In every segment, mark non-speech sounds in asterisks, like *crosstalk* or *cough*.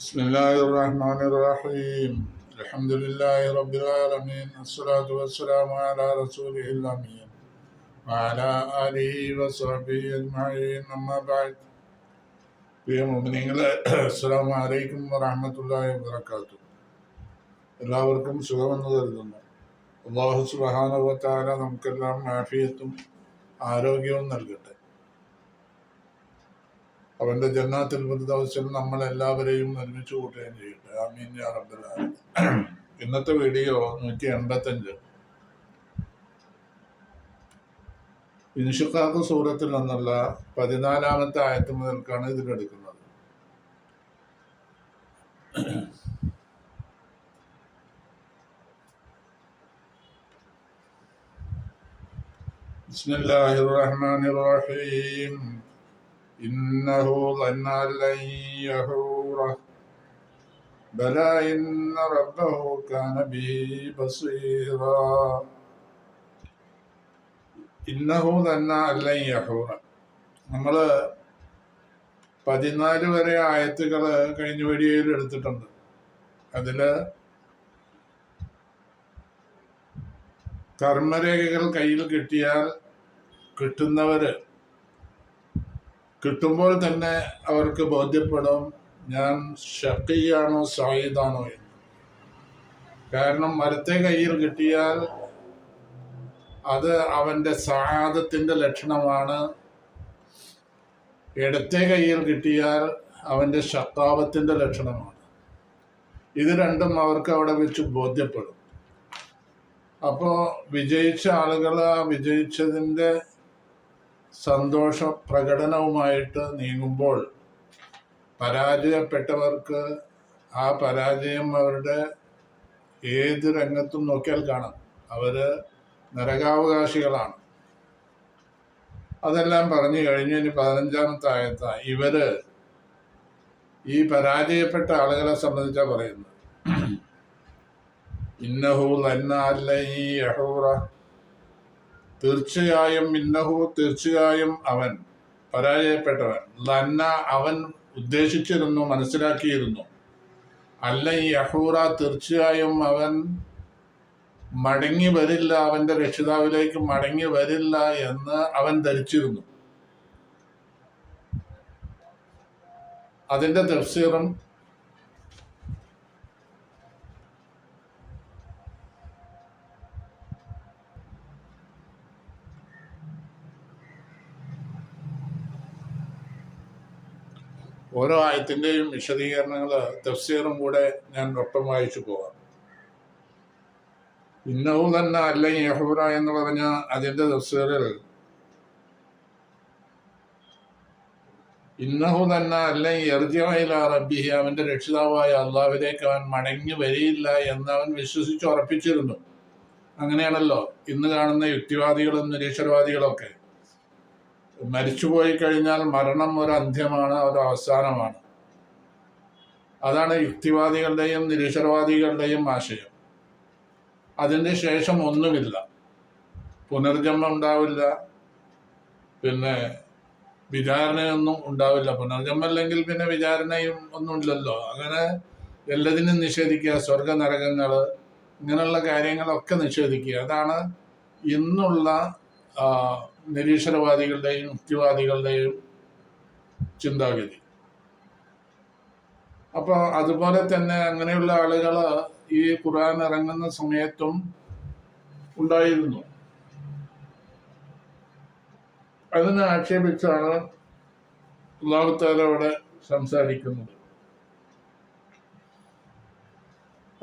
بسم الله الرحمن الرحيم الحمد لله رب العالمين الصلاة والسلام على رسوله الأمين وعلى آله وصحبه أجمعين أما بعد പ്രിയ മുമിനിങ്ങളെ അസ്സാം വലൈക്കും വറഹമത്തല്ലാഹി വബർക്കാത്തു എല്ലാവർക്കും സുഖമെന്ന് കരുതുന്നു അള്ളാഹു സുബാനുവത്താല നമുക്കെല്ലാം ആഫിയത്തും ആരോഗ്യവും നൽകട്ടെ അവന്റെ ജന്നാത്തിൽ ഫിർദൗസിൽ നമ്മൾ എല്ലാവരെയും ഒരുമിച്ച് കൂട്ടുകയും ചെയ്യട്ടെ ആമീൻ യാ റബ്ബൽ ആലമീൻ. ഇന്നത്തെ വീഡിയോ നൂറ്റി എൺപത്തഞ്ച് ഇൻഷുഖാഖ് സൂറത്തിൽ നിന്നുള്ള പതിനാലാമത്തെ ആയത്ത് മുതൽക്കാണ് ഇതിലെടുക്കുന്നത് بسم الله الرحمن الرحيم إنه ظن أن لن يحوره بلى إن ربه كان به بصيرا ഇന്നഹു തന്നെ അല്ല യഹൂറ നമ്മൾ പതിനാല് വരെ ആയത്തുകൾ കഴിഞ്ഞ വീഡിയോയിൽ എടുത്തിട്ടുണ്ട് അതില് കർമ്മരേഖകൾ കയ്യിൽ കിട്ടിയാൽ കിട്ടുന്നവര് കിട്ടുമ്പോൾ തന്നെ അവർക്ക് ബോധ്യപ്പെടും ഞാൻ ഷക്കിയാണോ സായിദാണോ എന്ന്. കാരണം മരത്തെ കയ്യിൽ കിട്ടിയാൽ അത് അവന്റെ സാദത്തിന്റെ ലക്ഷണമാണ്. ഇടത്തെ കയ്യിൽ കിട്ടിയാൽ അവന്റെ ശത്താപത്തിന്റെ ലക്ഷണമാണ്. ഇത് രണ്ടും അവർക്ക് അവിടെ വെച്ച് ബോധ്യപ്പെടും. അപ്പോൾ വിജയിച്ച ആളുകൾ ആ വിജയിച്ചതിന്റെ സന്തോഷ പ്രകടനവുമായിട്ട് നീങ്ങുമ്പോൾ പരാജയപ്പെട്ടവർക്ക് ആ പരാജയം അവരുടെ ഏത് രംഗത്തും നോക്കിയാൽ കാണാം. അവർ നരകാവകാശികളാണ്. അതെല്ലാം പറഞ്ഞു കഴിഞ്ഞു. ഇനി പതിനഞ്ചാമത്തെ ആയത്ത ഇവർ ഈ പരാജയപ്പെട്ട ആളുകളെ സംബന്ധിച്ചാ പറയുന്നത്. ഇന്നഹു ലന്ന അല്ല ഈ യഹൂറ. തീർച്ചയായും ഇന്നഹു തീർച്ചയായും അവൻ പരാജയപ്പെട്ടവൻ. ലന്ന അവൻ ഉദ്ദേശിച്ചിരുന്നു മനസ്സിലാക്കിയിരുന്നു. അല്ല യഹൂറ തീർച്ചയായും അവൻ മടങ്ങി വരില്ല അവന്റെ രക്ഷിതാവിലേക്ക് മടങ്ങി വരില്ല എന്ന് അവൻ ധരിച്ചിരുന്നു. അതിന്റെ തഫ്സീറും ഓരോ ആയത്തിന്റെയും വിശദീകരണങ്ങൾ തഫ്സീറും കൂടെ ഞാൻ ഒപ്പം വായിച്ചു പോകാം ഇന്നവും തന്നെ അല്ലെങ്കിൽ യഹൂറ എന്ന് പറഞ്ഞ അതിന്റെ തഫ്സീറിൽ ഇന്നഹു തന്നെ അല്ലെങ്കിൽ എർജിമയില റബ്ബിഹി അവന്റെ രക്ഷിതാവായ അള്ളാഹുവിലേക്ക് അവൻ മടങ്ങി വരിയില്ല എന്ന് അവൻ വിശ്വസിച്ച് ഉറപ്പിച്ചിരുന്നു. അങ്ങനെയാണല്ലോ ഇന്ന് കാണുന്ന യുക്തിവാദികളും നിരീശ്വരവാദികളൊക്കെ. മരിച്ചുപോയി കഴിഞ്ഞാൽ മരണം ഒരു അന്ത്യമാണ് ഒരു അവസാനമാണ് അതാണ് യുക്തിവാദികളുടെയും നിരീശ്വരവാദികളുടെയും ആശയം. അതിന് ശേഷം ഒന്നുമില്ല. പുനർജന്മം ഉണ്ടാവില്ല. പിന്നെ വിചാരണയൊന്നും ഉണ്ടാവില്ല. പുനർജന്മം അല്ലെങ്കിൽ പിന്നെ വിചാരണയും ഒന്നുമില്ലല്ലോ അങ്ങനെ എല്ലാത്തിനും നിഷേധിക്കുക സ്വർഗ നരകങ്ങൾ ഇങ്ങനെയുള്ള കാര്യങ്ങളൊക്കെ നിഷേധിക്കുക. അതാണ് ഇന്നുള്ള നിരീശ്വരവാദികളുടെയും യുക്തിവാദികളുടെയും ചിന്താഗതി. അപ്പോൾ അതുപോലെ തന്നെ അങ്ങനെയുള്ള ആളുകൾ ഈ ഖുർആൻ ഇറങ്ങുന്ന സമയത്തും ഉണ്ടായിരുന്നു. അതിനെ ആക്ഷേപിച്ചാണ് അള്ളാഹുത്താല സംസാരിക്കുന്നത്.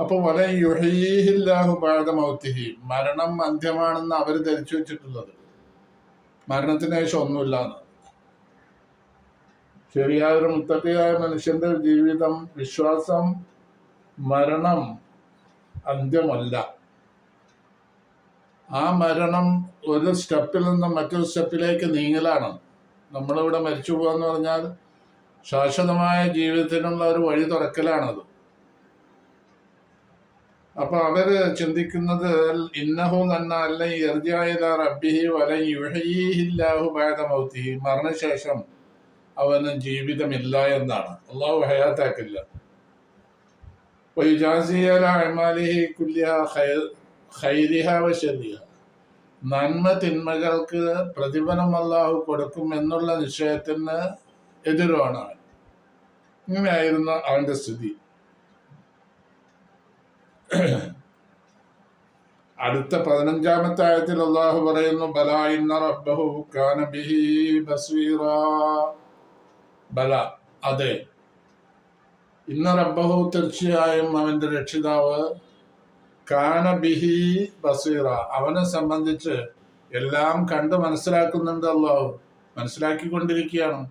അപ്പൊ വല യുഹീഹില്ലാഹു പാഠമൗത്തിഹി മരണം അന്ത്യമാണെന്ന് അവർ ധരിച്ചു വെച്ചിട്ടുള്ളത്. മരണത്തിന് ശേഷം ഒന്നുമില്ല ശരിയായ ഒരു മനുഷ്യന്റെ ജീവിതം വിശ്വാസം മരണം അന്ത്യമല്ല. ആ മരണം ഒരു സ്റ്റെപ്പിൽ നിന്ന് മറ്റൊരു സ്റ്റെപ്പിലേക്ക് നീങ്ങലാണ്. നമ്മളിവിടെ മരിച്ചു പോകാന്ന് പറഞ്ഞാൽ ശാശ്വതമായ ജീവിതത്തിനുള്ള ഒരു വഴി തുറക്കലാണത്. അപ്പൊ അവർ ചിന്തിക്കുന്നത് ഇന്നഹു നന്ന അല്ല ഇർജായത റബ്ബിഹി വല യുഹയില്ലാഹു ബാദ മരണശേഷം അവന് ജീവിതമില്ല എന്നാണ്. അള്ളാഹു ഹയാത്താക്കില്ല. നന്മ തിന്മകൾക്ക് പ്രതിഫലം അള്ളാഹു കൊടുക്കും എന്നുള്ള നിശ്ചയത്തിന് എതിരുവാണ് ഇങ്ങനെയായിരുന്നു അവന്റെ സ്ഥിതി. *clears throat* അടുത്ത പതിനഞ്ചാമത്തെ ആയത്തിൽ അള്ളാഹു പറയുന്നു ബല ഇന്ന റബ്ബഹു കാന ബിഹി ബസീറ. ബല അതെ. ഇന്ന റബ്ബഹു തീർച്ചയായും അവന്റെ രക്ഷിതാവ് കാന ബിഹി ബസീറ. അവനെ സംബന്ധിച്ച് എല്ലാം കണ്ട് മനസ്സിലാക്കുന്നുണ്ട് അള്ളാഹു. മനസ്സിലാക്കിക്കൊണ്ടിരിക്കുകയാണ്.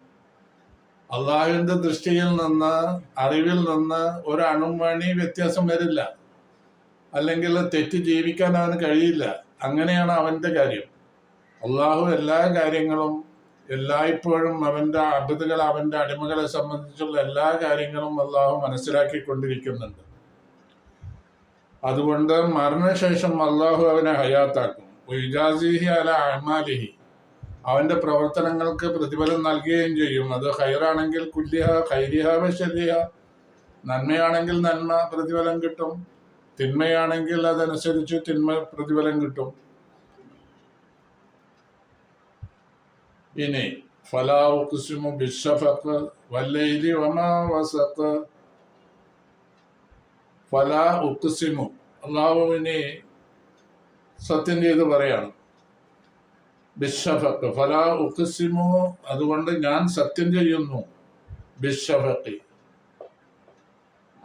അള്ളാഹുവിന്റെ ദൃഷ്ടിയിൽ നിന്ന് അറിവിൽ നിന്ന് ഒരു അണുമണി വ്യത്യാസം വരില്ല. അല്ലെങ്കിൽ തെറ്റ് ജീവിക്കാൻ അവന് കഴിയില്ല. അങ്ങനെയാണ് അവന്റെ കാര്യം. അള്ളാഹു എല്ലാ കാര്യങ്ങളും എല്ലായ്പ്പോഴും അവന്റെ അബദ്ധകൾ അവന്റെ അടിമകളെ സംബന്ധിച്ചുള്ള എല്ലാ കാര്യങ്ങളും അള്ളാഹു മനസ്സിലാക്കിക്കൊണ്ടിരിക്കുന്നുണ്ട്. അതുകൊണ്ട് മരണശേഷം അള്ളാഹു അവനെ ഹയാത്താക്കും. ഇജാസിഹി അല അമാലിഹി. അവന്റെ പ്രവർത്തനങ്ങൾക്ക് പ്രതിഫലം നൽകുകയും ചെയ്യും. അത് ഹൈറാണെങ്കിൽ കുല്യഹ ഹൈരിഹ വശരിഹ. നന്മയാണെങ്കിൽ നന്മ പ്രതിഫലം കിട്ടും. തിന്മയാണെങ്കിൽ അതനുസരിച്ച് തിന്മ പ്രതിഫലം കിട്ടും. ഇനി ഫലാ ബിഷഫക്ക് വല്ലൈലി വമാ വസഖ്. ഫലാ ഉഖ്സിമു അള്ളാഹുവിനെ സത്യം ചെയ്ത് പറയാണ്. ബിഷഫക്ക് ഫലാ ഉക്കുസിമു അതുകൊണ്ട് ഞാൻ സത്യം ചെയ്യുന്നു. ബിഷഫക്ക്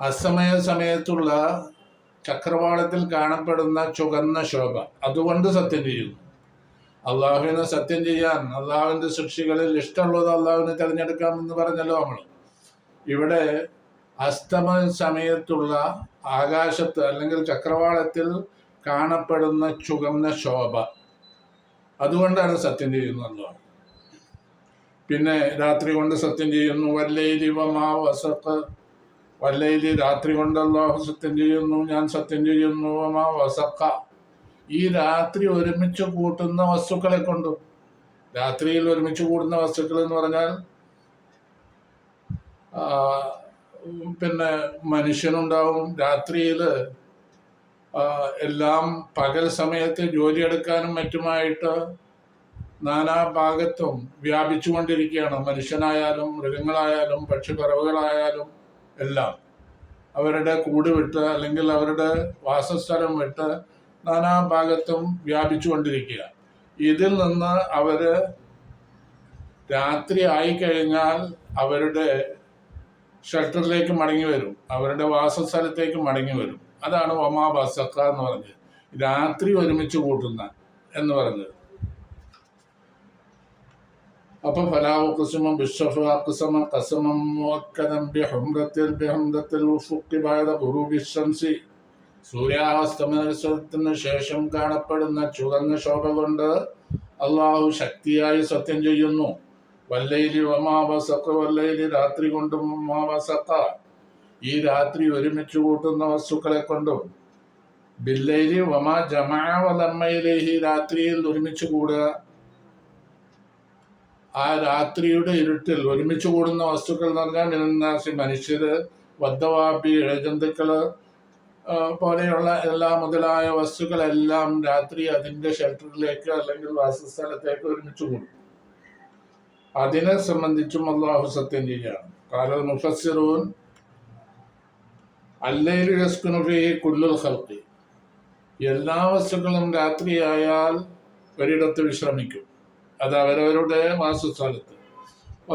അസമയ സമയത്തുള്ള ചക്രവാളത്തിൽ കാണപ്പെടുന്ന ചുവന്ന ശോഭ. അതുകൊണ്ട് സത്യം ചെയ്യുന്നു. അള്ളാഹുവിനെ സത്യം ചെയ്യാൻ അള്ളാഹുവിന്റെ സൃഷ്ടികളിൽ ഇഷ്ടമുള്ളത് അള്ളാഹുവിനെ തിരഞ്ഞെടുക്കാമെന്ന് പറഞ്ഞല്ലോ നമ്മൾ. ഇവിടെ അസ്തമ സമയത്തുള്ള ആകാശത്ത് അല്ലെങ്കിൽ ചക്രവാളത്തിൽ കാണപ്പെടുന്ന ചുവന്ന ശോഭ. അതുകൊണ്ടാണ് സത്യം ചെയ്യുന്നത് പിന്നെ രാത്രി കൊണ്ട് സത്യം ചെയ്യുന്നു വല്ലൈലി ദിവമാ വസത്ത് വല്ലൈലി രാത്രി കൊണ്ട് അള്ളാഹു സത്യം ചെയ്യുന്നു ഞാൻ സത്യം ചെയ്യുന്നു. വസക്ക ഈ രാത്രി ഒരുമിച്ച് കൂട്ടുന്ന വസ്തുക്കളെ കൊണ്ട് രാത്രിയിൽ ഒരുമിച്ച് കൂടുന്ന വസ്തുക്കൾ എന്ന് പറഞ്ഞാൽ പിന്നെ മനുഷ്യനുണ്ടാവും. രാത്രിയിൽ എല്ലാം പകൽ സമയത്ത് ജോലിയെടുക്കാനും മറ്റുമായിട്ട് നാനാ ഭാഗത്തും വ്യാപിച്ചുകൊണ്ടിരിക്കുകയാണ്. മനുഷ്യനായാലും മൃഗങ്ങളായാലും പക്ഷിപ്പറവുകളായാലും എല്ലാം. അവരുടെ കൂട് വിട്ട് അല്ലെങ്കിൽ അവരുടെ വാസസ്ഥലം വിട്ട് നാനാ ഭാഗത്തും വ്യാപിച്ചുകൊണ്ടിരിക്കുക ഇതിൽ നിന്ന് അവർ രാത്രി ആയിക്കഴിഞ്ഞാൽ അവരുടെ ഷെൽട്ടറിലേക്ക് മടങ്ങി വരും. അവരുടെ വാസസ്ഥലത്തേക്ക് മടങ്ങി വരും. അതാണ് ഒമാ ബസക്ക എന്ന് പറഞ്ഞത് രാത്രി ഒരുമിച്ച് കൂട്ടുന്ന എന്ന് പറഞ്ഞത്. അപ്പൊ ഫലാഹു കുസുമം ബിഷഫ് അക്സമ കസമം മുഅക്കദം ബിഹംറത്തിൽ ബിഹംറത്തിൽ ഉഫുഖി ബഅദ ഗുരു ശംസി. സൂര്യാസ്തമനത്തിന് ശേഷം കാണപ്പെടുന്ന ചുവന്ന ശോഭ കൊണ്ട് അള്ളാഹു ശക്തിയായി സത്യം ചെയ്യുന്നു. വല്ലയിലി വമാവസക്ക വല്ലയിലി രാത്രി കൊണ്ടും വമാവസക്ക ഈ രാത്രി ഒരുമിച്ച് കൂട്ടുന്ന വസ്തുക്കളെ കൊണ്ടും ബില്ലയിലി വമാ ജമാ ഈ രാത്രിയിൽ ഒരുമിച്ച് കൂടുക. ആ രാത്രിയുടെ ഇരുട്ടിൽ ഒരുമിച്ച് കൂടുന്ന വസ്തുക്കൾ എന്ന് പറഞ്ഞാൽ മിനന്നാസി മനുഷ്യര് വദ്ധവാപി ഇഴജന്തുക്കൾ പോലെയുള്ള എല്ലാ മുതലായ വസ്തുക്കളെല്ലാം രാത്രി അതിന്റെ ഷെൽട്ടറിലേക്ക് അല്ലെങ്കിൽ വാസസ്ഥലത്തേക്ക് ഒരുമിച്ച് കൂടും. അതിനെ സംബന്ധിച്ചും അള്ളാഹു സത്യം ചെയ്യാണ് കാരണം മുഫസ്സിറൂൻ അല്ലയിൽ കുല്ലുൽ ഹൽക്കി എല്ലാ വസ്തുക്കളും രാത്രിയായാൽ ഒരിടത്ത് വിശ്രമിക്കും. അത് അവരവരുടെ വാസസ്ഥലത്ത്.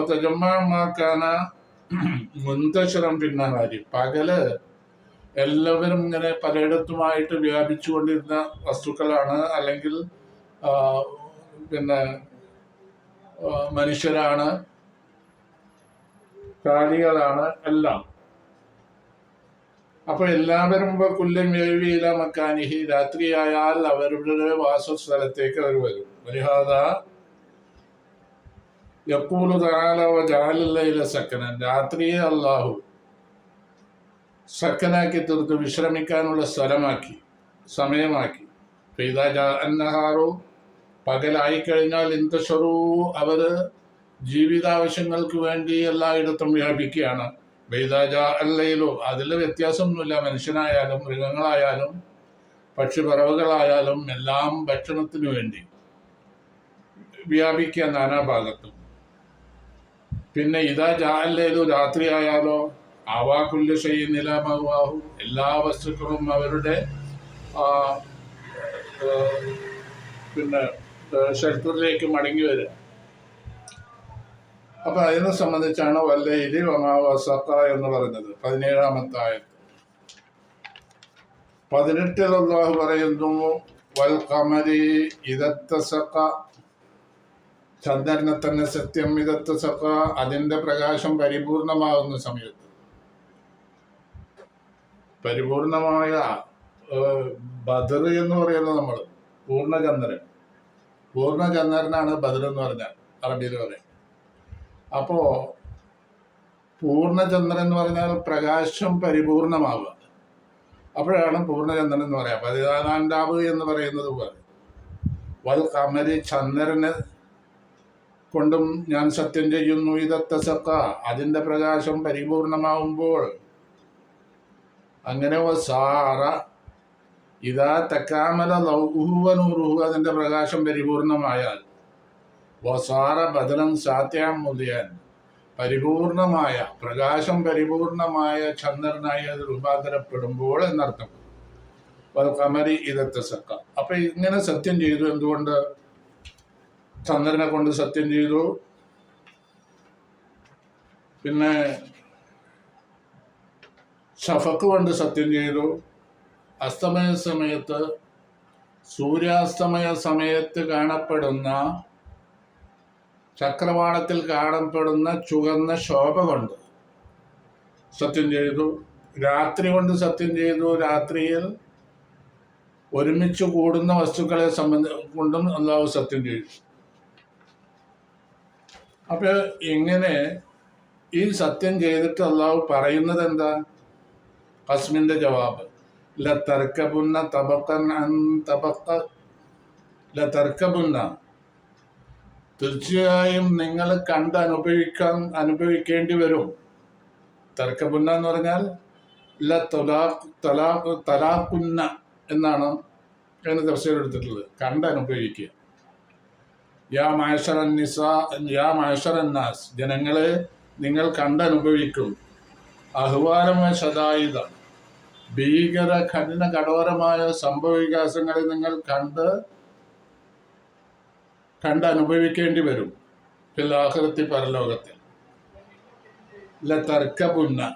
തജമ്മാക്കാന മുന്തശ്വരം പിന്നഹാരി പകൽ എല്ലാവരും ഇങ്ങനെ പലയിടത്തുമായിട്ട് വ്യാപിച്ചുകൊണ്ടിരുന്ന വസ്തുക്കളാണ്. അല്ലെങ്കിൽ പിന്നെ മനുഷ്യരാണ് കാലികളാണ് എല്ലാം. അപ്പൊ എല്ലാവരും ഇപ്പൊ കുല്ലം വേവിയില മക്കാനിഹി രാത്രിയായാൽ അവരുടെ വാസസ്ഥലത്തേക്ക് അവർ വരും. വലിഹാദ യക്കൂലു താല ജാലില്ല സക്കനൻ രാത്രിയെ അള്ളാഹു സക്കനാക്കി തീർത്ത് വിശ്രമിക്കാനുള്ള സ്ഥലമാക്കി സമയമാക്കി. അന്നഹാറോ പകലായി കഴിഞ്ഞാൽ ഇന്തഷറു അവർ ജീവിതാവശ്യങ്ങൾക്ക് വേണ്ടി എല്ലായിടത്തും വ്യാപിക്കുകയാണ്. ബൈദാജ അല്ലയിലോ അതിൽ വ്യത്യാസമൊന്നുമില്ല. മനുഷ്യനായാലും മൃഗങ്ങളായാലും പക്ഷിപ്പറവുകളായാലും എല്ലാം ഭക്ഷണത്തിനു വേണ്ടി വ്യാപിക്കുക നാനാഭാഗത്തും പിന്നെ ഇതാ ജാലേതു രാത്രിയായാലോ? ആവാക്കുല്യ ഷെയ് നിലമാവാഹു എല്ലാ വസ്തുക്കളും അവരുടെ പിന്നെ ഷെൽട്ടറിലേക്ക് മടങ്ങി വരിക അപ്പൊ അതിനെ സംബന്ധിച്ചാണ് വല്ലയിലി വമാവസക്ക എന്ന് പറഞ്ഞത് പതിനേഴാമത്തെ ആയത്ത് പതിനെട്ടിൽ പറയുന്നു വൽ കമരി ഇതത്തസക്ക ചന്ദ്രനെ തന്നെ സത്യം സഭ അതിന്റെ പ്രകാശം പരിപൂർണമാകുന്ന സമയത്ത്. പരിപൂർണമായ ബദർ എന്ന് പറയുന്നത് നമ്മൾ പൂർണചന്ദ്രൻ പൂർണചന്ദ്രനാണ് ബദർ എന്ന് പറഞ്ഞാൽ അറബിയിൽ പറയും. അപ്പോ പൂർണചന്ദ്രൻ എന്ന് പറഞ്ഞാൽ പ്രകാശം പരിപൂർണമാവുക. അപ്പോഴാണ് പൂർണചന്ദ്രൻ എന്ന് പറയാം. പതിനാലാം എന്ന് പറയുന്നത് പോലെ. വൽ കമരി ചന്ദ്രന് കൊണ്ടും ഞാൻ സത്യം ചെയ്യുന്നു ഇതത്തസക്ക അതിന്റെ പ്രകാശം പരിപൂർണമാവുമ്പോൾ അങ്ങനെ സാറ ഇതാ തക്കാമല ലൗഹുവനൂറുഹു അതിന്റെ പ്രകാശം പരിപൂർണമായാൽ വസാറ ബദലം സാത്യാം മുതിയാൻ പരിപൂർണമായ പ്രകാശം പരിപൂർണമായ ചന്ദ്രനായി അത് രൂപാന്തരപ്പെടുമ്പോൾ എന്നർത്ഥം. വൽ കമരി ഇതത്തെ സക്ക അപ്പൊ ഇങ്ങനെ സത്യം ചെയ്തു എന്തുകൊണ്ട്? ചന്ദ്രനെ കൊണ്ട് സത്യം ചെയ്തു. പിന്നെ ഷഫക്ക് കൊണ്ട് സത്യം ചെയ്തു. അസ്തമയ സമയത്ത് സൂര്യാസ്തമയ സമയത്ത് കാണപ്പെടുന്ന ചക്രവാളത്തിൽ കാണപ്പെടുന്ന ചുവന്ന ശോഭ കൊണ്ട് സത്യം ചെയ്തു. രാത്രി കൊണ്ട് സത്യം ചെയ്തു. രാത്രിയിൽ ഒരുമിച്ച് കൂടുന്ന വസ്തുക്കളെ സംബന്ധ കൊണ്ടും അള്ളാഹു സത്യം ചെയ്തു. അപ്പൊ ഇങ്ങനെ ഈ സത്യം ചെയ്തിട്ട് അള്ളാഹു പറയുന്നത് എന്താ? ഹസ്മിന്റെ ജവാബ്. ലതർക്കബുന്ന തബക്കൻ തബക്ക ലതർക്കബുന്ന തീർച്ചയായും നിങ്ങൾ കണ്ട് അനുഭവിക്കാൻ അനുഭവിക്കേണ്ടി വരും. തർക്കബുന്ന എന്ന് പറഞ്ഞാൽ ല തൊലാഖ് തലാഖ് തലാഖുന്ന എന്നാണ് അതിന് തഫ്സീർ എടുത്തിട്ടുള്ളത്. കണ്ട് അനുഭവിക്കുക. യാ മാഷറൻ നിസ യാ മാഷറൻ ജനങ്ങളെ നിങ്ങൾ കണ്ടനുഭവിക്കും. അഹ്വാനമ ശതായുധ ഭീകര കഠിന കഠോരമായ സംഭവവികാസങ്ങളെ നിങ്ങൾ കണ്ട് കണ്ടനുഭവിക്കേണ്ടി വരും. ഫിലാഹൃത്തി പരലോകത്തിൽ. തർക്കപുന്ന.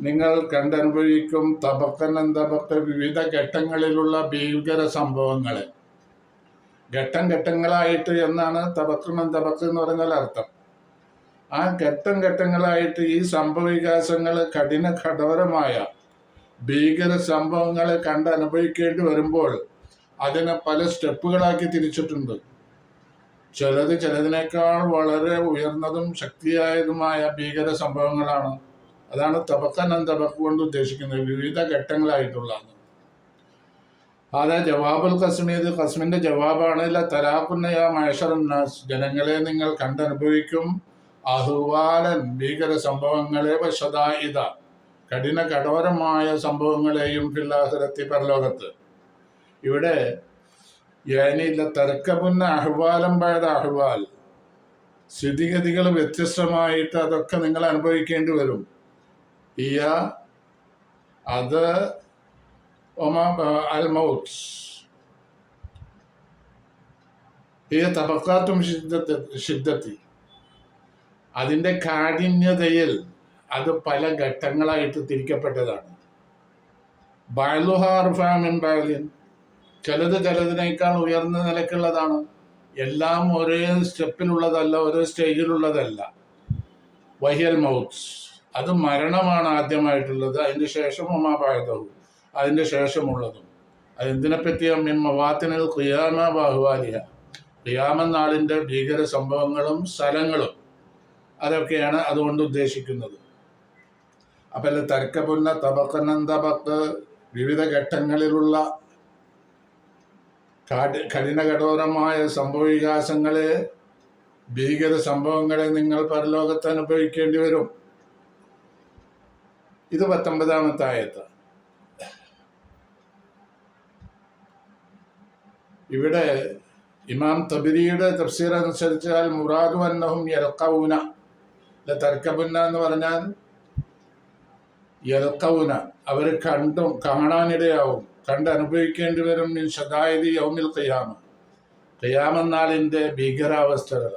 നിങ്ങൾ കണ്ടനുഭവിക്കും തപക്കനന്തപക്ക വിവിധ ഘട്ടങ്ങളിലുള്ള ഭീകര സംഭവങ്ങളെ. ഘട്ടം ഘട്ടങ്ങളായിട്ട് എന്നാണ് തബക്കണം തബക്ക് എന്ന് പറഞ്ഞാൽ അർത്ഥം. ആ ഘട്ടം ഘട്ടങ്ങളായിട്ട് ഈ സംഭവവികാസങ്ങൾ കഠിന കഠോരമായ ഭീകര സംഭവങ്ങളെ കണ്ട് അനുഭവിക്കേണ്ടി വരുമ്പോൾ അതിനെ പല സ്റ്റെപ്പുകളാക്കി തിരിച്ചിട്ടുണ്ട്. ചിലത് ചിലതിനേക്കാൾ വളരെ ഉയർന്നതും ശക്തിയായതുമായ ഭീകര സംഭവങ്ങളാണ്. അതാണ് തബക്കനം തബക്ക് കൊണ്ട് ഉദ്ദേശിക്കുന്നത്. വിവിധ ഘട്ടങ്ങളായിട്ടുള്ളതാണ്. അതെ ജവാബുൽ കസ്മീത് കസ്മിന്റെ ജവാബാണ്. ഇല്ല തലാഖുന്ന യാ ജനങ്ങളെ നിങ്ങൾ കണ്ടനുഭവിക്കും. അഹുവാലൻ ഭീകര സംഭവങ്ങളെ വശദായിത കഠിന കഠോരമായ സംഭവങ്ങളെയും പിള്ളാഹരത്തി പരലോകത്ത്. ഇവിടെ യാനില്ല തർക്കമുന്ന അഹ്വാലം പഴയ അഹ്വാൽ. സ്ഥിതിഗതികൾ വ്യത്യസ്തമായിട്ട് അതൊക്കെ നിങ്ങൾ അനുഭവിക്കേണ്ടി വരും. ഇയ അത് മൗത്ത് ഈ തബക്കാത്തും ഷിദ്ദത്ത് അതിന്റെ കാഠിന്യതയിൽ അത് പല ഘട്ടങ്ങളായിട്ട് തിരിക്കപ്പെട്ടതാണ്. ബയലുഹാർഫാമിൻ ബയലിൻ ചിലത് ചിലതിനേക്കാൾ ഉയർന്ന നിലക്കുള്ളതാണ്. എല്ലാം ഒരേ സ്റ്റെപ്പിലുള്ളതല്ല ഒരേ സ്റ്റേജിലുള്ളതല്ല. വഹിയൽ മൗത്ത്. അത് മരണമാണ് ആദ്യമായിട്ടുള്ളത്. അതിന് ശേഷം ഒമാപായതവും. അതിന്റെ ശേഷമുള്ളതും. അതെന്തിനെപ്പറ്റിയാണ് മിൻ ക്രിയാമ ഖിയാമ ബാഹുവാലിയ ഖിയാമനാളിന്റെ ഭീകര സംഭവങ്ങളും സ്ഥലങ്ങളും അതൊക്കെയാണ് അതുകൊണ്ട് ഉദ്ദേശിക്കുന്നത്. അപ്പം തർക്കപുന്ന തബക്കനന്തബക്ക് വിവിധ ഘട്ടങ്ങളിലുള്ള കഠിനകഠോരമായ കഠിന കഠോരമായ സംഭവവികാസങ്ങളെ ഭീകര സംഭവങ്ങളെ നിങ്ങൾ പരലോകത്ത് അനുഭവിക്കേണ്ടി വരും. ഇത് പത്തൊമ്പതാമത്തെ ആയത്ത്. ഇവിടെ ഇമാം തബിരിയുടെ തഫ്സീർ അനുസരിച്ചാൽ മുറാദു അന്നഹും യൽക്കൗന തർക്കബുന്ന എന്ന് പറഞ്ഞാൽ യൽക്കൗന അവർ കണ്ടും കാണാനിടയാവും. കണ്ട് അനുഭവിക്കേണ്ടി വരും മിൻ ഷദായതി യൗമിൽ ഖിയാമ. കയ്യാമെന്നാളിന്റെ ഭീകരാവസ്ഥകൾ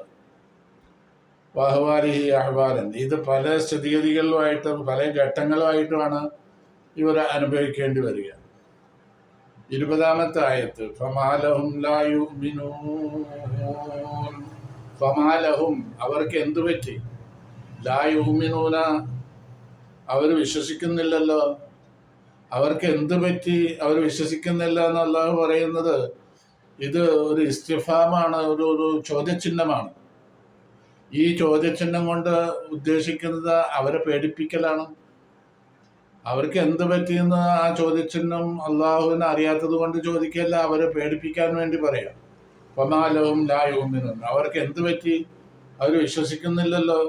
വാഹ്വാലി അഹ്വാലൻ. ഇത് പല സ്ഥിതിഗതികളിലുമായിട്ടും പല ഘട്ടങ്ങളുമായിട്ടുമാണ് ഇവർ അനുഭവിക്കേണ്ടി വരിക. ഇരുപതാമത്തെ ആയത്ത് ഫമാലഹും ലാ യുമിനൂൻ. ഫമാലഹും അവർക്ക് എന്തു പറ്റി? ലാ യുമിനൂന. അവർ വിശ്വസിക്കുന്നില്ലല്ലോ. അവർക്ക് എന്ത് പറ്റി? അവർ വിശ്വസിക്കുന്നില്ല എന്നുള്ളത് പറയുന്നത് ഇത് ഒരു ഇസ്തിഫാമാണ് ഒരു ഒരു ചോദ്യചിഹ്നമാണ്. ഈ ചോദ്യചിഹ്നം കൊണ്ട് ഉദ്ദേശിക്കുന്നത് അവരെ പേടിപ്പിക്കലാണ്. അവർക്ക് എന്ത് പറ്റിയെന്ന് ആ ചോദ്യചിഹ്നം അള്ളാഹുവിനെ അറിയാത്തത് കൊണ്ട് ചോദിക്കല്ല അവരെ പേടിപ്പിക്കാൻ വേണ്ടി പറയാം. പമാലവും ലായവുമിനും അവർക്ക് എന്ത് പറ്റി? അവർ വിശ്വസിക്കുന്നില്ലല്ലോ.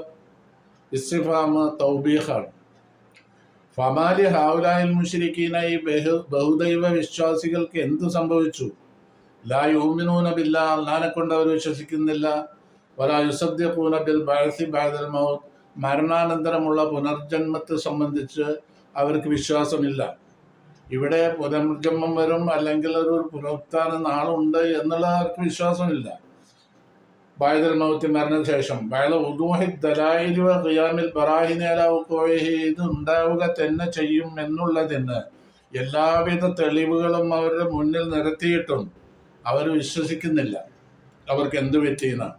ഇസ്തിഫാമ് തൗബീഹാണ് ഫമാലി ഹാവുലായിൽ മുഷിരിക്കീന ഈ ബഹു ബഹുദൈവ വിശ്വാസികൾക്ക് എന്ത് സംഭവിച്ചു? ലാ യോമിനൂനബില്ല അള്ളഹാനെ കൊണ്ട് അവർ വിശ്വസിക്കുന്നില്ല. വലാ യുസദ്യഖൂന ബിൽ ബഅസി ബഅദൽ മൗത്ത്. മരണാനന്തരമുള്ള പുനർജന്മത്തെ സംബന്ധിച്ച് അവർക്ക് വിശ്വാസമില്ല. ഇവിടെ പുനർജന്മം വരും അല്ലെങ്കിൽ ഒരു പുനരുത്ഥാന നാളുണ്ട് എന്നുള്ള അവർക്ക് വിശ്വാസമില്ല. ബായതൽ മൗത്തി മരണശേഷം ബയല ഉദൂഹി ദലായിലുവ ഖിയാമിൽ ബറാഹിനേലാവ് കോയഹി ഇത് ഉണ്ടാവുക തന്നെ ചെയ്യും എന്നുള്ളതിന് എല്ലാവിധ തെളിവുകളും അവരുടെ മുന്നിൽ നിരത്തിയിട്ടും അവർ വിശ്വസിക്കുന്നില്ല. അവർക്ക് എന്ത് പറ്റിയെന്ന്.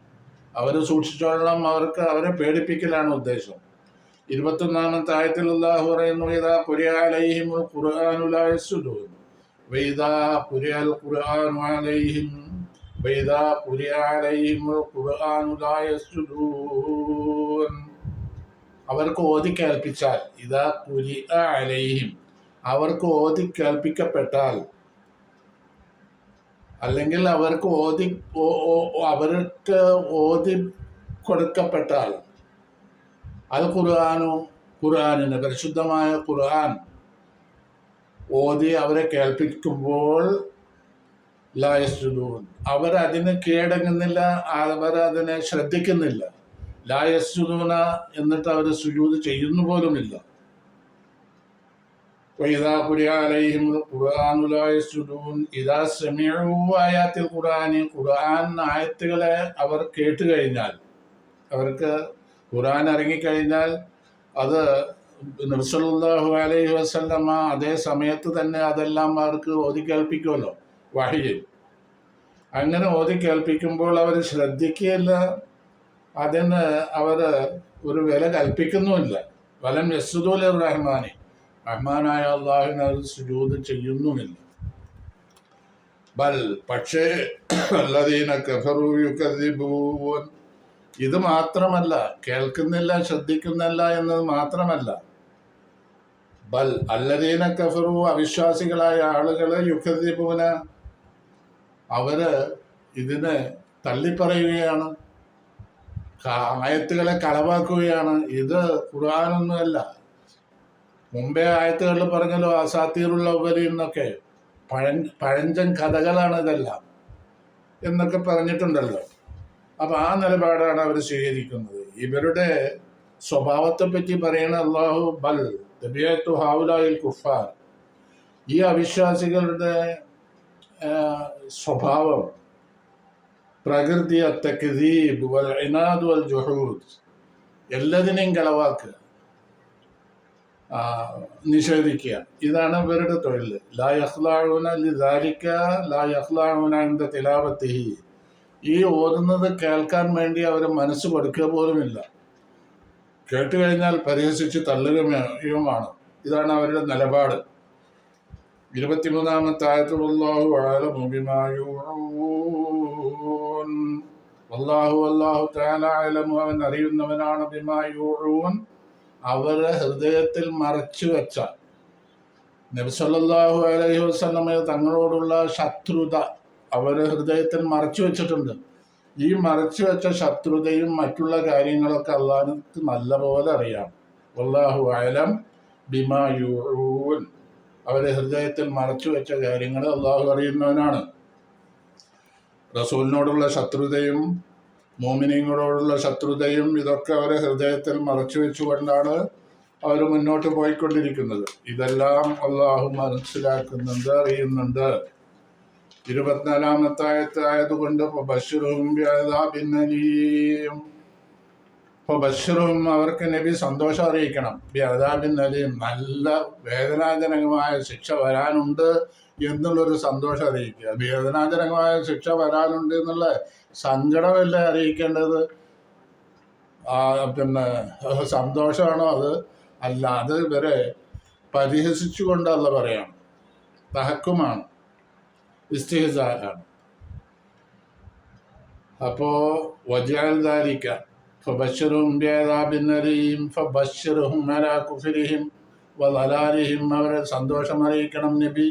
അവർ സൂക്ഷിച്ചോളണം. അവർക്ക് അവരെ പേടിപ്പിക്കലാണ് ഉദ്ദേശം. ഇരുപത്തൊന്നാമത്തെ ആയത്തിൽ അള്ളാഹു പറയുന്നു ഇതാ കുരിയാലൈഹിമുൽ ഖുർആാനുലായസുലൂൻ വൈദാ പുരയാൽ ഖുർആാനു അലൈഹിം വൈദാ കുരിയാലൈഹിമുൽ ഖുർആാനുലായസുലൂൻ അവർക്ക് ഓതി കേൾപ്പിച്ചാൽ ഇതാ പുരി അലൈഹിം അവർക്ക് ഓതി കേൾപ്പിക്കപ്പെട്ടാൽ അല്ലെങ്കിൽ അവർക്ക് ഓതി അവർക്ക് ഓതി കൊടുക്കപ്പെട്ടാൽ അൽ ഖുർആാനു ഖുർആാനിന് പരിശുദ്ധമായ ഖുർആൻ ഓതി അവരെ കേൾപ്പിക്കുമ്പോൾ ലായസ്ജുദൂൻ അവരതിന് കീഴടങ്ങുന്നില്ല അവരതിനെ ശ്രദ്ധിക്കുന്നില്ല ലായസ്ജുദൂന എന്നിട്ട് അവർ സുജൂത് ചെയ്യുന്നു പോലുമില്ല وإذا قرئ عليهم القرآن لا يسجدون إذا سمعوا آيات القرآن ഖുർആൻ ആയത്തുകളെ അവർ കേട്ട് കഴിഞ്ഞാൽ അവർക്ക് ഖുർആൻ ഇറങ്ങിക്കഴിഞ്ഞാൽ അത് നിർസലാഹു അലൈഹി വസല്ലമ അതേ സമയത്ത് തന്നെ അതെല്ലാം അവർക്ക് ഓതി വഴിയിൽ അങ്ങനെ ഓതി കേൾപ്പിക്കുമ്പോൾ അവർ ശ്രദ്ധിക്കുകയില്ല അതിന് അവർ ഒരു വില കൽപ്പിക്കുന്നുമില്ല. വലം യസുദുൽ റഹ്മാനി റഹ്മാനായ അള്ളാഹുവിന് അവർ സുജൂത് ചെയ്യുന്നുമില്ല. ബൽ പക്ഷേ അല്ലദീന കഫറു യുകദിബൂൻ ഇത് മാത്രമല്ല കേൾക്കുന്നില്ല ശ്രദ്ധിക്കുന്നില്ല എന്നത് മാത്രമല്ല. ബൽ അല്ലദീന കഫറു അവിശ്വാസികളായ ആളുകളെ യുക്കദീപൂന അവർ ഇതിനെ തള്ളിപ്പറയുകയാണ് ആയത്തുകളെ കളവാക്കുകയാണ്. ഇത് ഖുർആാനൊന്നുമല്ല. മുമ്പേ ആയത്തുകളിൽ പറഞ്ഞല്ലോ അസാത്തീറുള്ള ഉപരി എന്നൊക്കെ. പഴൻ പഴഞ്ചൻ കഥകളാണ് ഇതെല്ലാം എന്നൊക്കെ പറഞ്ഞിട്ടുണ്ടല്ലോ. അപ്പൊ ആ നിലപാടാണ് അവർ സ്വീകരിക്കുന്നത്. ഇവരുടെ സ്വഭാവത്തെ പറ്റി പറയണ അള്ളാഹു ബൽ തബിയത്തു ഹാവുലായിൽ കുഫാർ. ഈ അവിശ്വാസികളുടെ സ്വഭാവം പ്രകൃതി തക്ദീബ് വൽ ഇനാദ് വൽ ജുഹൂദ് എല്ലതിനെയും കളവാക്കുക നിഷേധിക്കുക. ഇതാണ് ഇവരുടെ തൊഴിൽ ലാ ലിദാലിക ലാ ഇൻദ തിലാവത്തിഹി. ഈ ഓതുന്നത് കേൾക്കാൻ വേണ്ടി അവർ മനസ്സ് കൊടുക്കുക പോലുമില്ല. കേട്ട് കഴിഞ്ഞാൽ പരിഹസിച്ച് തള്ളുകയുമാണ്. ഇതാണ് അവരുടെ നിലപാട്. ഇരുപത്തിമൂന്നാമത്തെ ആയത്തുള്ളാഹു അവൻ അറിയുന്നവനാണ് ബിമാ യൂഊൻ അവരെ ഹൃദയത്തിൽ മറച്ചു വെച്ച നബി സല്ലല്ലാഹു അലൈഹി വസല്ലമ തങ്ങളോടുള്ള ശത്രുത അവരെ ഹൃദയത്തിൽ മറച്ചു വെച്ചിട്ടുണ്ട്. ഈ മറച്ചു വെച്ച ശത്രുതയും മറ്റുള്ള കാര്യങ്ങളൊക്കെ അള്ളാഹുക്ക് നല്ലപോലെ അറിയാം. അള്ളാഹു അലം ബിമായൂൻ അവരെ ഹൃദയത്തിൽ മറച്ചു വെച്ച കാര്യങ്ങൾ അള്ളാഹു അറിയുന്നവനാണ്. റസൂലിനോടുള്ള ശത്രുതയും മോമിനിങ്ങളോടുള്ള ശത്രുതയും ഇതൊക്കെ അവരെ ഹൃദയത്തിൽ മറച്ചു വെച്ചുകൊണ്ടാണ് അവർ മുന്നോട്ട് പോയിക്കൊണ്ടിരിക്കുന്നത്. ഇതെല്ലാം അള്ളാഹു മനസ്സിലാക്കുന്നുണ്ട് അറിയുന്നുണ്ട്. ഇരുപത്തിനാലാമത്തെ ആയത്ത് ആയതുകൊണ്ട് ബഷറും അവർക്ക് നബി സന്തോഷം അറിയിക്കണം. ബിഅദാബിൻ അലിയും നല്ല വേദനാജനകമായ ശിക്ഷ വരാനുണ്ട് എന്നുള്ളൊരു സന്തോഷം അറിയിക്കുക. വേദനാജനകമായ ശിക്ഷ വരാനുണ്ട് എന്നുള്ള സങ്കടമല്ലേ അറിയിക്കേണ്ടത്? പിന്നെ സന്തോഷമാണോ അത്? അല്ല അത് വരെ പരിഹസിച്ചുകൊണ്ടല്ല പറയാം. തഹക്കുമാണ്. ഇസ്തിഹസാലാണ് അപ്പോ വജാൽ ദാലിക്ക ഫബശ്ശറും ബിഅദാബിന്നരീം ഫബശ്ശറുഹും അലാ കുഫരിഹിം അവരെ സന്തോഷം അറിയിക്കണം നബി.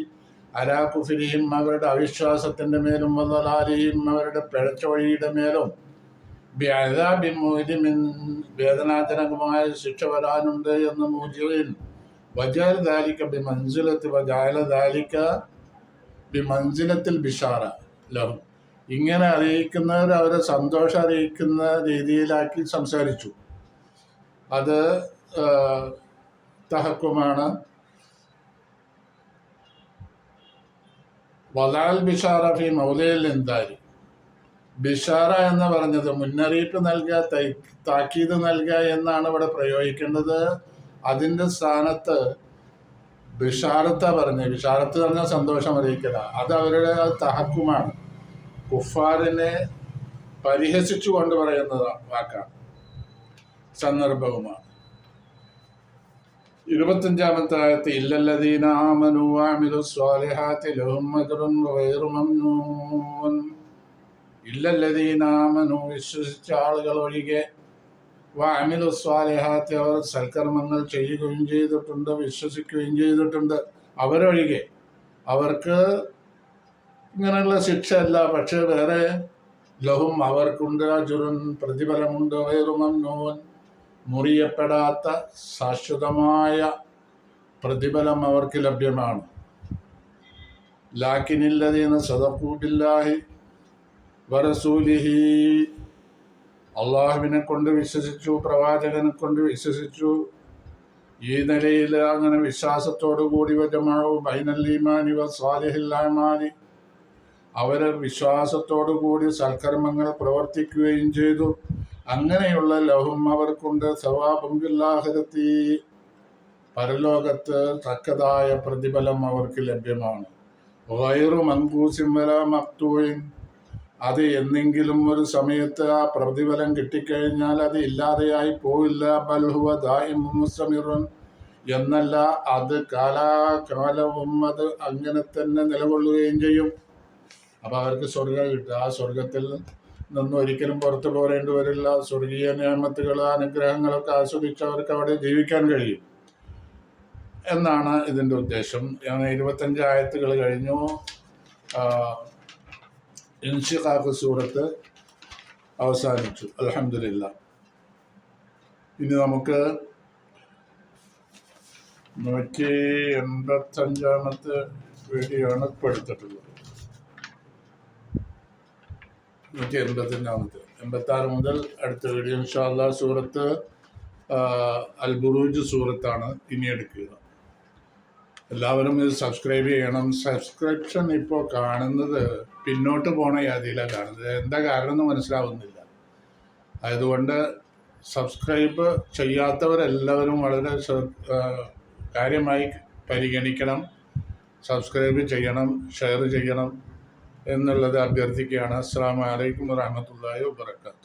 അലാ കുഫിരിഹിം അവരുടെ അവിശ്വാസത്തിന്റെ മേലും വലലാലിഹിം അവരുടെ പിഴച്ച വഴിയുടെ മേലും. ബിഅദാബിൻ മുഅ്ലിമിൻ വേദനാജനകമായ ശിക്ഷ വരാനുണ്ട് എന്ന് മൂജിൻ വജാൽ ദാരിക്ക ബി മഞ്ജുലത്ത് വജാല ബിമൻസിലത്തിൽ ബിഷാറ ലം ഇങ്ങനെ അറിയിക്കുന്നവർ അവരെ സന്തോഷം അറിയിക്കുന്ന രീതിയിലാക്കി സംസാരിച്ചു. അത് തഹക്കുമാണ്. വലാൽ ബിഷാറ ഫി മൗലയിൽ എന്തായി? ബിഷാറ എന്ന് പറഞ്ഞത് മുന്നറിയിപ്പ് നൽകുക തൈ- താക്കീത് നൽകുക എന്നാണ് ഇവിടെ പ്രയോഗിക്കേണ്ടത്. അതിന്റെ സ്ഥാനത്ത് ബിഷാറത്ത പറഞ്ഞു ബിഷാറത്ത് പറഞ്ഞാൽ സന്തോഷം അറിയിക്കല. അത് അവരുടെ തഹക്കുമാണ്. കുഫാറിനെ പരിഹസിച്ചു കൊണ്ട് പറയുന്ന വാക്കാണ്. സന്ദർഭവുമാണ്. ഇരുപത്തഞ്ചാമത്തെ ഇല്ലല്ലദീന ഇല്ലല്ലദീന വിശ്വസിച്ച ആളുകൾ ഒഴികെ വഅമിലു സ്വാലേഹാത്തെ അവർ സൽക്കർമ്മങ്ങൾ ചെയ്യുകയും ചെയ്തിട്ടുണ്ട് വിശ്വസിക്കുകയും ചെയ്തിട്ടുണ്ട്. അവരൊഴികെ അവർക്ക് ഇങ്ങനെയുള്ള ശിക്ഷ അല്ല പക്ഷെ വേറെ ലഹും അവർക്കുണ്ട്. അജുറുൻ പ്രതിഫലമുണ്ട്. വേറുമന്നോൻ മുറിയപ്പെടാത്ത ശാശ്വതമായ പ്രതിഫലം അവർക്ക് ലഭ്യമാണ്. ലാക്കിനില്ലതീന സദക്കൂബില്ലാഹി വറസൂലിഹി അള്ളാഹുവിനെ കൊണ്ട് വിശ്വസിച്ചു പ്രവാചകനെ കൊണ്ട് വിശ്വസിച്ചു. ഈ നിലയിൽ അങ്ങനെ വിശ്വാസത്തോടു കൂടി വജമാവും ബൈനല്ലീമാനി വ അവർ വിശ്വാസത്തോടു കൂടി സൽക്കർമ്മങ്ങൾ പ്രവർത്തിക്കുകയും ചെയ്തു. അങ്ങനെയുള്ള ലഹും അവർക്കുണ്ട്. സവാബുങ്കില്ലാഹരത്തി പരലോകത്ത് തക്കതായ പ്രതിഫലം അവർക്ക് ലഭ്യമാണ്. വയറു മങ്കൂസിം വല മക്തൂയിൻ അത് എന്നെങ്കിലും ഒരു സമയത്ത് ആ പ്രതിഫലം കിട്ടിക്കഴിഞ്ഞാൽ അത് ഇല്ലാതെയായി പോവില്ല. ബൽഹുവ ദായിമുസ്തമിറുൻ എന്നല്ല അത് കാലാകാലവും അത് അങ്ങനെ തന്നെ നിലകൊള്ളുകയും ചെയ്യും. അപ്പോൾ അവർക്ക് സ്വർഗം കിട്ടും. ആ സ്വർഗത്തിൽ നിന്നും ഒരിക്കലും പുറത്തു പോരേണ്ടി വരില്ല. സ്വർഗീയ നിയമത്തുകൾ അനുഗ്രഹങ്ങളൊക്കെ ആസ്വദിച്ച് അവർക്ക് അവിടെ ജീവിക്കാൻ കഴിയും. എന്നാണ് ഇതിന്റെ ഉദ്ദേശം. ഇരുപത്തഞ്ച് ആയത്തുകൾ കഴിഞ്ഞു. ഇൻഷിഖാഖ് സൂറത്ത് അവസാനിച്ചു അലഹമില്ല ഇനി നമുക്ക് നൂറ്റി എൺപത്തഞ്ചാമത്തെ വീഡിയോ ആണ് എടുത്തിട്ടുള്ളത് നൂറ്റി എൺപത്തഞ്ചാമത്തെ എൺപത്തി ആറ് മുതൽ അടുത്ത വീഡിയോ ഇൻഷാല്ല സൂറത്ത് അൽബുറൂജ് അൽ ബുറൂജ് സൂറത്താണ് ഇനി എടുക്കുക എല്ലാവരും ഇത് സബ്സ്ക്രൈബ് ചെയ്യണം സബ്സ്ക്രിപ്ഷൻ ഇപ്പോൾ കാണുന്നത് പിന്നോട്ട് പോണ യാതിയിലാണ് കാണുന്നത്. എന്താ കാരണം എന്ന് മനസ്സിലാവുന്നില്ല. അതുകൊണ്ട് സബ്സ്ക്രൈബ് ചെയ്യാത്തവരെല്ലാവരും വളരെ കാര്യമായി പരിഗണിക്കണം. സബ്സ്ക്രൈബ് ചെയ്യണം ഷെയർ ചെയ്യണം എന്നുള്ളത് അഭ്യർത്ഥിക്കുകയാണ്. അസ്സാം വലൈക്കും വാഹമത്തല്ലാ വാബർക്കാത്തു